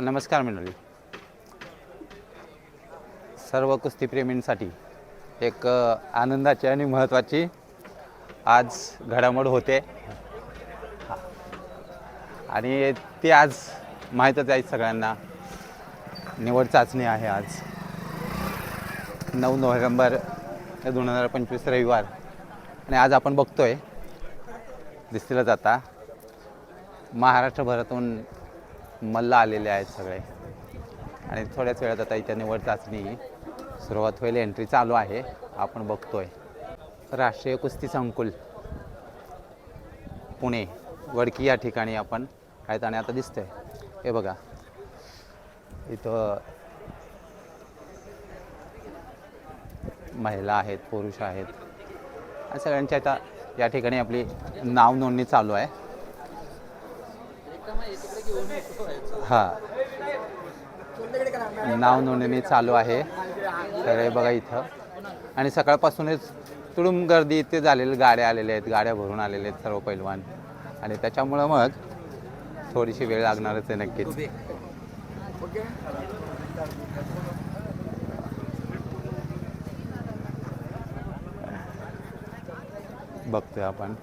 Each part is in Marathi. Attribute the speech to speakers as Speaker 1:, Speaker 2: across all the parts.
Speaker 1: नमस्कार मंडळी. सर्व कुस्तीप्रेमींसाठी एक आनंदाची आणि महत्त्वाची आज घडामोड होते. आणि ती आज माहीतच आहे सगळ्यांना. निवड चाचणी आहे आज. नऊ नोव्हेंबर दोन हजार पंचवीस रविवार. आणि आज आपण बघतोय दिसतीलच आता महाराष्ट्रभरातून मल्ल आलेले आहेत सगळे. आणि थोड्याच वेळात आता इथे निवड चाचणी सुरुवात होईल. एंट्री चालू आहे. आपण बघतोय. राष्ट्रीय कुस्ती संकुल. पुणे वडकी या ठिकाणी आपण आहेत आणि आता दिसतंय. हे बघा. इथं महिला आहेत पुरुष आहेत. सगळ्यांच्या सगळ्यांची आता या ठिकाणी आपली नाव नोंदणी चालू आहे. हां. नाव नोंदणी चालू आहे. तर हे बघा इथं. आणि सकाळपासूनच तुडूम गर्दी इथे झालेली गाड्या आलेल्या आहेत गाड्या भरून आलेल्या आहेत सर्व पैलवान. आणि त्याच्यामुळं मग थोडीशी वेळ लागणारच आहे नक्कीच. बघतोय आपण.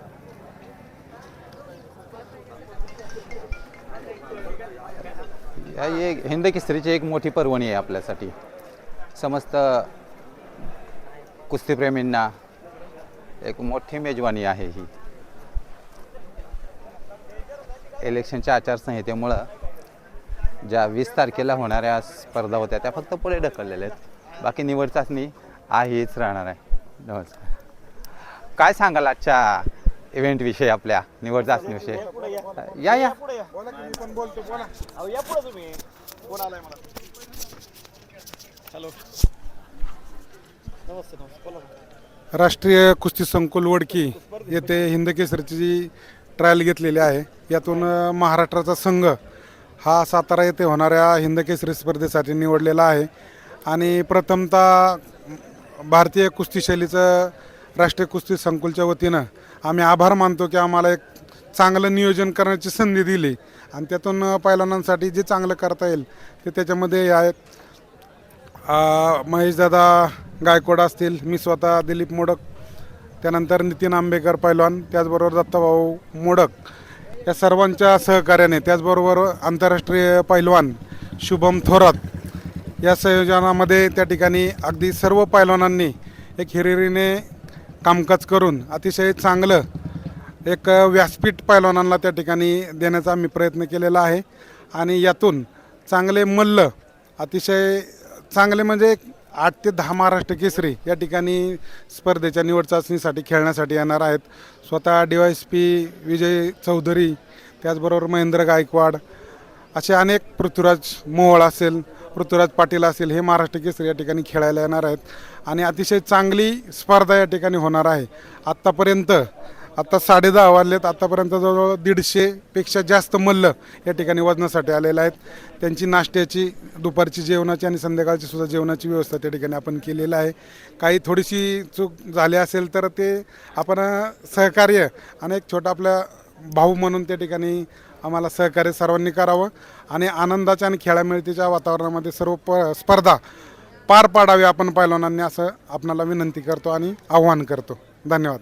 Speaker 1: ह्या एक हिंद केसरीची एक मोठी पर्वणी आहे आपल्यासाठी. समस्त कुस्तीप्रेमींना एक मोठी मेजवानी आहे ही. इलेक्शनच्या आचारसंहितेमुळं ज्या वीस तारखेला होणाऱ्या स्पर्धा होत्या त्या फक्त पुढे ढकललेल्या आहेत. बाकी निवड चाचणी आहेच राहणार आहे. नमस्कार. काय सांगाल आजच्या इव्हेंट विषयी आपल्या निवड चाचणीविषयी या. या
Speaker 2: बोला की मी पण बोलतो बोला. अहो या पुढे तुम्ही. कोण आलाय मला. हॅलो. नमस्ते नमस्ते. बोला
Speaker 3: राष्ट्रीय कुस्ती संकुल वडकी येथे हिंद केसरीची जी ट्रायल घेतलेली आहे यातून महाराष्ट्राचा संघ हा सातारा येथे होणाऱ्या हिंद केसरी स्पर्धेसाठी निवडलेला आहे. आणि प्रथमतः भारतीय कुस्ती शैलीचं राष्ट्रीय कुस्ती संकुलच्या वतीनं आम्ही आभार मानतो की आम्हाला एक चांगलं नियोजन करण्याची संधी दिली. आणि त्यातून पैलवानांसाठी जे चांगलं करता येईल ते त्याच्यामध्ये आहेत. महेशदादा गायकवाड असतील मी स्वतः दिलीप मोडक त्यानंतर नितीन आंबेकर पैलवान त्याचबरोबर दत्ताभाऊ मोडक या सर्वांच्या सहकार्याने त्याचबरोबर आंतरराष्ट्रीय पैलवान शुभम थोरात या संयोजनामध्ये त्या ठिकाणी अगदी सर्व पैलवानांनी एक हिरिरीने कामकाज करून अतिशय चांगलं एक व्यासपीठ पैलवानांना त्या ठिकाणी देण्याचा आम्ही प्रयत्न केलेला आहे. आणि यातून चांगले मल्ल अतिशय चांगले म्हणजे आठ ते दहा महाराष्ट्र केसरी या ठिकाणी स्पर्धेच्या निवड चाचणीसाठी खेळण्यासाठी येणार आहेत. स्वतः D Y S P Vijay Chaudhari त्याचबरोबर महेंद्र गायकवाड असे अनेक पृथ्वीराज मोहोळ असेल पृथ्वीराज पाटील असेल हे महाराष्ट्र केसरी या ठिकाणी खेळायला येणार आहेत. आणि अतिशय चांगली स्पर्धा या ठिकाणी होणार आहे. आत्तापर्यंत आत्ता साडेदहा वाजलेत आत्तापर्यंत जवळजवळ दीडशेपेक्षा जास्त मल्ल या ठिकाणी वजनासाठी आलेले आहेत. त्यांची नाश्त्याची दुपारची जेवणाची आणि संध्याकाळची सुद्धा जेवणाची व्यवस्था त्या ठिकाणी आपण केलेलं आहे. काही थोडीशी चूक झाली असेल तर ते आपण सहकार्य आणि एक छोटा आपला भाऊ म्हणून त्या ठिकाणी आम्हाला सहकार्य सर्वांनी करावं आणि आनंदाच्या आणि खेळामेळतीच्या वातावरणामध्ये सर्व प स्पर्धा पार पाडावी आपण पैलवानांनी असं आपणाला विनंती करतो आणि आव्हान करतो. धन्यवाद.